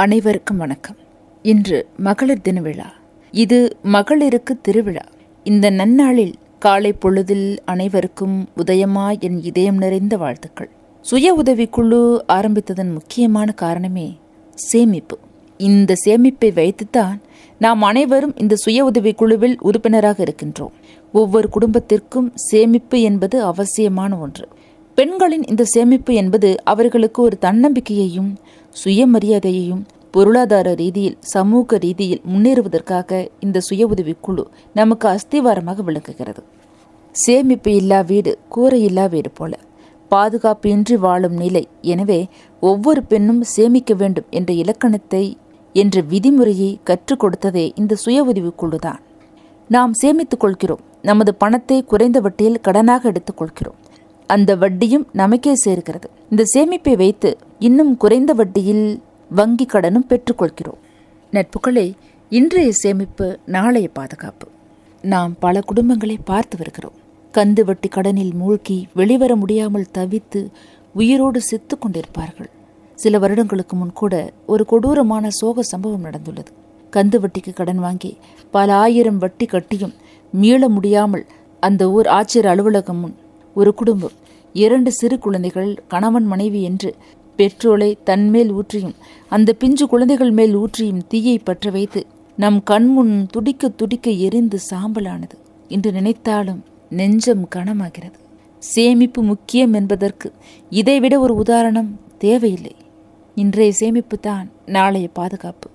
அனைவருக்கும் வணக்கம். இன்று மகளிர் தின விழா. இது மகளிருக்கு திருவிழா. இந்த நன்னாளில் காலை பொழுதில் அனைவருக்கும் உதயமா என் இதயம் நிறைந்த வாழ்த்துக்கள். சுய உதவிக்குழு ஆரம்பித்ததன் முக்கியமான காரணமே சேமிப்பு. இந்த சேமிப்பை வைத்துத்தான் நாம் அனைவரும் இந்த சுய உதவி குழுவில் உறுப்பினராக இருக்கின்றோம். ஒவ்வொரு குடும்பத்திற்கும் சேமிப்பு என்பது அவசியமான ஒன்று. பெண்களின் இந்த சேமிப்பு என்பது அவர்களுக்கு ஒரு தன்னம்பிக்கையையும் சுயமரியாதையையும் பொருளாதார ரீதியில் சமூக ரீதியில் முன்னேறுவதற்காக இந்த சுய உதவிக்குழு நமக்கு அஸ்திவாரமாக விளங்குகிறது. சேமிப்பு இல்லா வீடு கூரை இல்லா வீடு போல. பாதுகாப்பின்றி வாழும் நிலை. எனவே ஒவ்வொரு பெண்ணும் சேமிக்க வேண்டும் என்ற இலக்கணத்தை என்ற விதிமுறையை கற்றுக் கொடுத்ததே இந்த சுய உதவிக்குழு குழுதான். நாம் சேமித்துக் கொள்கிறோம். நமது பணத்தை குறைந்த வட்டியில் கடனாக எடுத்துக் கொள்கிறோம். அந்த வட்டியும் நமக்கே சேர்கிறது இந்த சேமிப்பை வைத்து இன்னும் குறைந்த வட்டியில் வங்கி கடனும் பெற்றுக்கொள்கிறோம். நட்புகளே இன்றைய சேமிப்பு நாளைய பாதுகாப்பு. நாம் பல குடும்பங்களை பார்த்து வருகிறோம். கந்து வட்டி கடனில் மூழ்கி வெளிவர முடியாமல் தவித்து உயிரோடு செத்து கொண்டிருப்பார்கள். சில வருடங்களுக்கு முன் கூட ஒரு கொடூரமான சோக சம்பவம் நடந்துள்ளது. கந்து வட்டிக்கு கடன் வாங்கி பல ஆயிரம் வட்டி கட்டியும் மீள முடியாமல் அந்த ஊர் ஆட்சியர் அலுவலகம் முன் ஒரு குடும்பம். இரண்டு சிறு குழந்தைகள் கணவன் மனைவி என்று பெட்ரோலை தன்மேல் ஊற்றியும் அந்த பிஞ்சு குழந்தைகள் மேல் ஊற்றியும் தீயை பற்ற வைத்து நம் கண்முன் துடிக்க துடிக்க எரிந்து சாம்பலானது. என்று நினைத்தாலும் நெஞ்சம் கனமாகிறது. சேமிப்பு முக்கியம் என்பதற்கு இதைவிட ஒரு உதாரணம் தேவையில்லை. இன்றைய சேமிப்பு தான் நாளைய பாதுகாப்பு.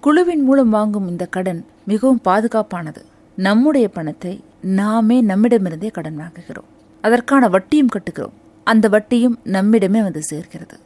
குழுவின் மூலம் வாங்கும் இந்த கடன் மிகவும் பாதுகாப்பானது. நம்முடைய பணத்தை நாமே நம்மிடமிருந்தே கடன் வாங்குகிறோம் அதற்கான வட்டியும் கட்டுகிறோம். அந்த வட்டியும் நம்மிடமே வந்து சேர்க்கிறது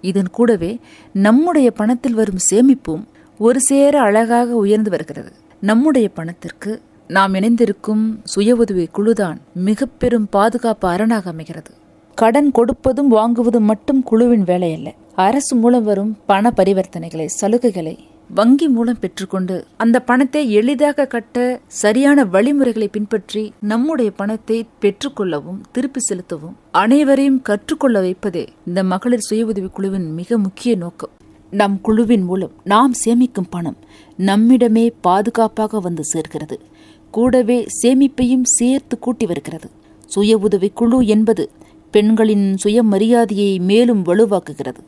இதன் கூடவே நம்முடைய பணத்தில் வரும் சேமிப்பும் ஒரு சேர அழகாக உயர்ந்து வருகிறது. நம்முடைய பணத்திற்கு நாம் இணைந்திருக்கும் சுய உதவி குழுதான் மிக பெரும் பாதுகாப்பு அரணாக அமைகிறது. கடன் கொடுப்பதும் வாங்குவதும் மட்டும் குழுவின் வேலையல்ல. அரசு மூலம் வரும் பண பரிவர்த்தனைகளை சலுகைகளை வங்கி மூலம் பெற்றுக்கொண்டு அந்த பணத்தை எளிதாக கட்ட சரியான வழிமுறைகளை பின்பற்றி நம்முடைய பணத்தை பெற்றுக்கொள்ளவும் திருப்பி செலுத்தவும் அனைவரையும் கற்றுக்கொள்ள வைப்பதே இந்த மகளிர் சுய உதவி குழுவின் மிக முக்கிய நோக்கம். நம் குழுவின் மூலம் நாம் சேமிக்கும் பணம் நம்மிடமே பாதுகாப்பாக வந்து சேர்கிறது. கூடவே சேமிப்பையும் சேர்த்து கூட்டி வருகிறது. சுய உதவி குழு என்பது பெண்களின் சுயமரியாதையை மேலும் வலுவாக்குகிறது.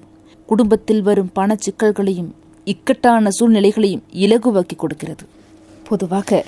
குடும்பத்தில் வரும் பண சிக்கல்களையும் இக்கட்டான சூழ்நிலைகளையும் இலகுவாக்கி கொடுக்கிறது. பொதுவாக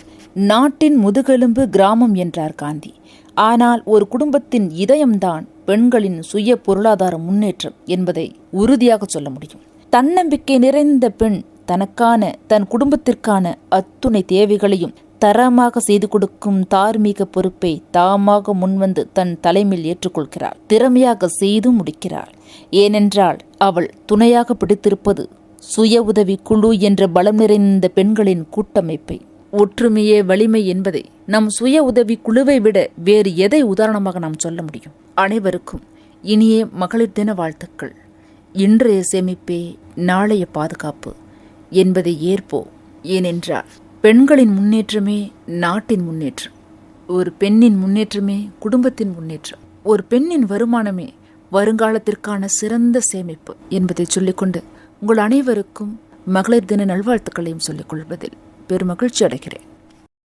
நாட்டின் முதுகெலும்பு கிராமம் என்றார் காந்தி. ஆனால் ஒரு குடும்பத்தின் இதயம்தான் பெண்களின் சுய பொருளாதார முன்னேற்றம் என்பதை உறுதியாக சொல்ல முடியும். தன்னம்பிக்கை நிறைந்த பெண் தனக்கான தன் குடும்பத்திற்கான அத்துணை தேவைகளையும் தரமாக செய்து கொடுக்கும் தார்மீக பொறுப்பை தாமாக முன்வந்து தன் தலைமையில் ஏற்றுக்கொள்கிறாள் திறமையாக செய்து முடிக்கிறாள் ஏனென்றால் அவள் துணையாக பிடித்திருப்பது சுய உதவி குழு என்ற பலம் நிறைந்த பெண்களின் கூட்டமைப்பை. ஒற்றுமையே வலிமை என்பதை நம் சுய உதவி குழுவை விட வேறு எதை உதாரணமாக நாம் சொல்ல முடியும்? அனைவருக்கும் இனிய மகளிர் தின வாழ்த்துக்கள். இன்றைய சேமிப்பே நாளைய பாதுகாப்பு என்பதை ஏற்போ ஏனென்றால் பெண்களின் முன்னேற்றமே நாட்டின் முன்னேற்றம். ஒரு பெண்ணின் முன்னேற்றமே குடும்பத்தின் முன்னேற்றம். ஒரு பெண்ணின் வருமானமே வருங்காலத்திற்கான சிறந்த சேமிப்பு என்பதை சொல்லிக்கொண்டு உங்கள் அனைவருக்கும் மகளிர் தின நல்வாழ்த்துக்களையும் சொல்லிக் கொள்வதில் பெருமகிழ்ச்சி அடைகிறேன்.